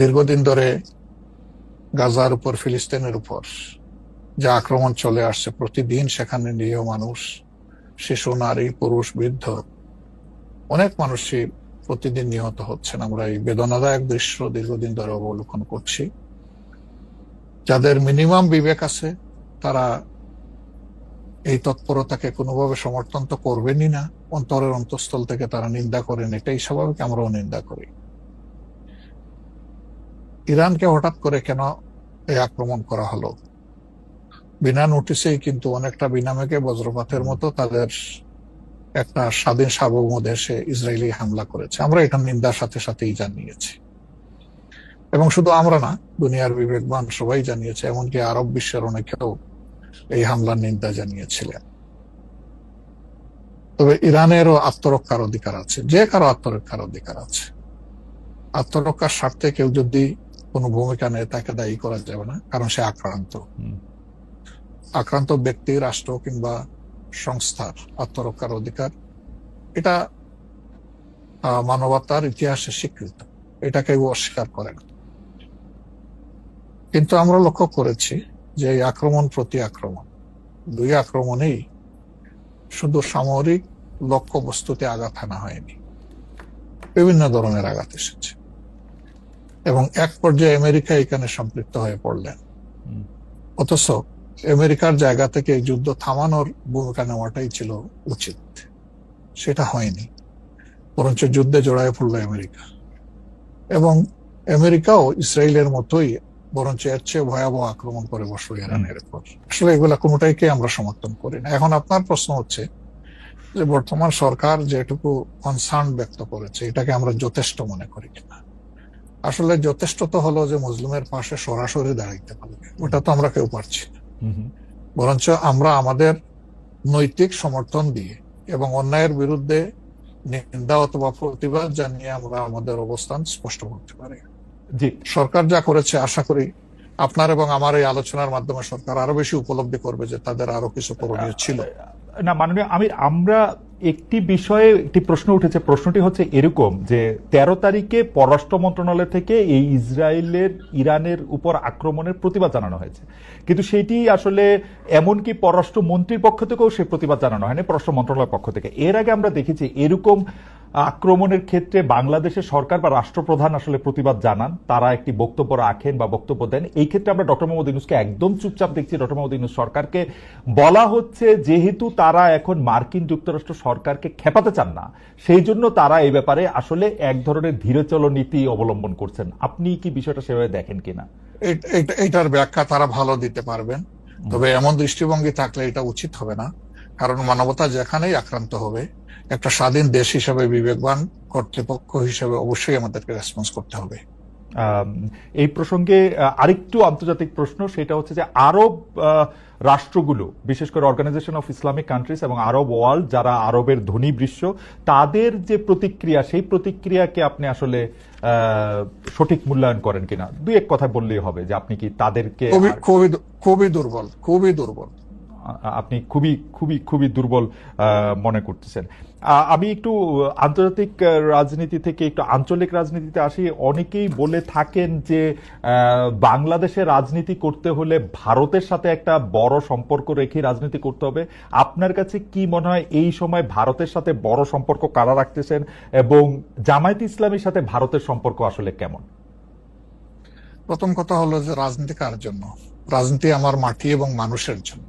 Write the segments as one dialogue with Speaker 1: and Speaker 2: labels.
Speaker 1: দীর্ঘদিন ধরে গাজার উপর, ফিলিস্তিনের উপর যা আক্রমণ চলে আসছে প্রতিদিন, সেখানে নিরীহ মানুষ, শিশু, নারী, পুরুষ, বৃদ্ধ, অনেক মানুষই প্রতিদিন নিহত হচ্ছেন। আমরা এই বেদনাদায়ক দৃশ্য দীর্ঘদিন ধরে অবলোকন করছি। যাদের মিনিমাম বিবেক আছে, তারা এই তৎপরতাকে কোনোভাবে সমর্থন তো করবেনই না। অন্তরের অন্তঃস্থল থেকে তারা নিন্দা করেন, এটাই স্বাভাবিক, আমরাও নিন্দা করি। ইরানকে হঠাৎ করে কেন এই আক্রমণ করা হলো? বিনা নোটিসেই কিন্তু অনেকটা বিনামেকে বজ্রপাতের মতো তাদের একটা স্বাধীন সার্বভৌম দেশে ইসরায়েলি হামলা করেছে। আমরা এটা নিন্দার সাথে সাথেই জানিয়েছি। এবং শুধু আমরা না, দুনিয়ার বিবেকবান সবাই জানিয়েছে, এমনকি আরব বিশ্বের অনেকেও এই হামলার নিন্দা জানিয়েছিলেন। তবে ইরানেরও আত্মরক্ষার অধিকার আছে, যে কারও আত্মরক্ষার অধিকার আছে। আত্মরক্ষার স্বার্থে কেউ যদি কোনো ভূমিকা নেই তাকে দায়ী করা যাবে না কারণ সে আক্রান্ত। আক্রান্ত ব্যক্তি রাষ্ট্র কিংবা সংস্থার আত্মরক্ষার অধিকার এটা মানবতার ইতিহাসে স্বীকৃত। এটা কেউ অস্বীকার করে না। কিন্তু আমরা লক্ষ্য করেছি যে এই আক্রমণ প্রতি আক্রমণ দুই আক্রমণেই শুধু সামরিক লক্ষ্য বস্তুতে আঘাত আনা হয়নি। বিভিন্ন ধরনের আঘাত এসেছে। এবং এক পর্যায়ে আমেরিকা এখানে সম্পৃক্ত হয়ে পড়লেন। অথচ আমেরিকার জায়গা থেকে এই যুদ্ধ থামানোর ভূমিকা নেওয়াটাই ছিল উচিত। সেটা হয়নি। বরঞ্চ যুদ্ধে জড়ায় পড়ল আমেরিকা। এবং আমেরিকাও ইসরায়েলের মতোই বরঞ্চ এর চেয়ে ভয়াবহ আক্রমণ করে বসল ইরানের উপর। আসলে এগুলা কোনোটাইকে আমরা সমর্থন করি না। এখন আপনার প্রশ্ন হচ্ছে যে বর্তমান সরকার যেটুকু কনসার্ন ব্যক্ত করেছে এটাকে আমরা যথেষ্ট মনে করি কিনা? আসলে যথেষ্ট তো হলো যে মুসলিমের পাশে সরাসরি দাঁড়াইতে পারবে ওটা তো আমরা কেউ পারছি না। বরঞ্চ আমরা আমাদের নৈতিক সমর্থন দিয়ে এবং অন্যায়ের বিরুদ্ধে নিন্দা অথবা প্রতিবাদ জানিয়ে আমরা আমাদের অবস্থান স্পষ্ট করতে পারি। সরকার যা করেছে আশা করি আপনার এবং আমার এই আলোচনার মাধ্যমে সরকার আরও বেশি উপলব্ধি করবে যে তাদের আরও কিছু করণীয় ছিল।
Speaker 2: না, মাননীয় আমির, আমরা একটি বিষয়ে একটি প্রশ্ন উঠেছে। প্রশ্নটি হচ্ছে এরকম যে, তেরো তারিখে পররাষ্ট্র মন্ত্রণালয় থেকে এই ইসরায়েলের, ইরানের উপর আক্রমণের প্রতিবাদ জানানো হয়েছে। কিন্তু সেটি আসলে এমনকি পররাষ্ট্র মন্ত্রীর পক্ষ থেকেও সে প্রতিবাদ জানানো হয়নি, পররাষ্ট্র মন্ত্রণালয়ের পক্ষ থেকে। এর আগে আমরা দেখেছি এরকম আক্রমণের ক্ষেত্রে বাংলাদেশের সরকার বা রাষ্ট্রপ্রধান আসলে প্রতিবাদ জানান। তারা একটি বক্তব্য রাখেন বা বক্তব্য দেন। এই ক্ষেত্রে আমরা ডক্টর মোহাম্মদ ইউনুসকে একদম চুপচাপ দেখছি। ডক্টর মোহাম্মদ ইউনুস সরকারকে বলা হচ্ছে যেহেতু তারা এখন মার্কিন যুক্তরাষ্ট্র সরকারকে খেপাতে চান না সেই জন্য তারা এই ব্যাপারে আসলে এক ধরনের ধীরচল নীতি অবলম্বন করছেন। আপনি কি বিষয়টা সেভাবে দেখেন কিনা?
Speaker 1: এটার ব্যাখ্যা তারা ভালো দিতে পারবেন। তবে এমন দৃষ্টিভঙ্গি থাকলে এটা উচিত হবে না। কারণ মানবতা যেখানেই আক্রান্ত হবে একটা স্বাধীন দেশ হিসেবে বিবেকবান কর্তৃপক্ষ হিসেবে অবশ্যই আমাদেরকে রেসপন্স করতে হবে।
Speaker 2: এই প্রসঙ্গে আরেকটু আন্তর্জাতিক প্রশ্ন সেটা হচ্ছে যে আরব রাষ্ট্রগুলো বিশেষ করে অর্গানাইজেশন অফ ইসলামিক কান্ট্রিজ এবং আরব ওয়ার্ল্ড যারা আরবের ধনী বিশ্ব তাদের যে প্রতিক্রিয়া সেই প্রতিক্রিয়াকে আপনি আসলে আহ, সঠিক মূল্যায়ন করেন কিনা? দুই এক কথা বললেই হবে যে আপনি কি তাদেরকে
Speaker 1: খুবই খুবই দুর্বল খুবই দুর্বল।
Speaker 2: আপনি খুবই খুবই খুবই দুর্বল মনে করতেছেন। আমি একটু আন্তর্জাতিক রাজনীতি থেকে একটু আঞ্চলিক রাজনীতিতে আসি। অনেকেই বলে থাকেন যে বাংলাদেশে রাজনীতি করতে হলে ভারতের সাথে একটা বড় সম্পর্ক রেখে রাজনীতি করতে হবে। আপনার কাছে কি মনে হয় এই সময় ভারতের সাথে বড় সম্পর্ক কারা রাখতেছেন? এবং জামায়াত ইসলামের সাথে ভারতের সম্পর্ক আসলে কেমন?
Speaker 1: প্রথম কথা হলো যে, রাজনীতি কার জন্য? রাজনীতি আমার মাটি এবং মানুষের জন্য।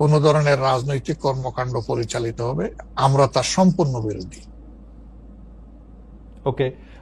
Speaker 1: কোন ধরনের রাজনৈতিক কর্মকাণ্ড পরিচালিত হবে আমরা তার সম্পূর্ণ বিরোধী।
Speaker 2: ওকে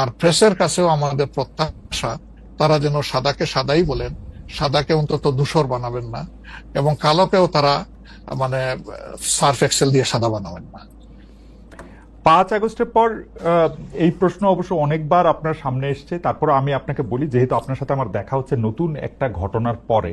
Speaker 1: আর প্রেসের কাছেও আমাদের প্রত্যাশা, তারা যেন সাদাকে সাদাই বলেন। সাদাকে অন্তত ধূসর বানাবেন না, এবং কালোকেও তারা মানে সার্ফ এক্সেল দিয়ে সাদা বানাবেন না।
Speaker 2: পাঁচ আগস্টের পর এই প্রশ্ন অবশ্য অনেকবার আপনার সামনে এসছে। তারপর আমি আপনাকে বলি, যেহেতু আপনার সাথে আমার দেখা হচ্ছে নতুন একটা ঘটনার পরে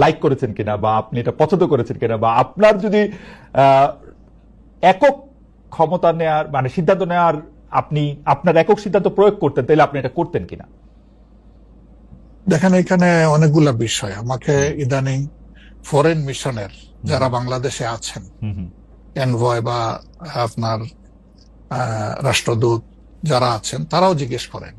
Speaker 2: লাইক করেছেন কিনা বা আপনি এটা পছন্দ করেছেন কিনা বা আপনার যদি একক ক্ষমতা নেয়ার মানে সিদ্ধান্ত নেওয়ার আপনি আপনার একক সিদ্ধান্ত প্রয়োগ করতেন তাহলে আপনি এটা করতেন কিনা?
Speaker 1: দেখেন এখানে অনেকগুলা বিষয়। আমাকে ইদানিং ফরেন মিশনের যারা বাংলাদেশে আছেন এনভয় বা আপনার রাষ্ট্রদূত যারা আছেন তারাও জিজ্ঞেস করেন।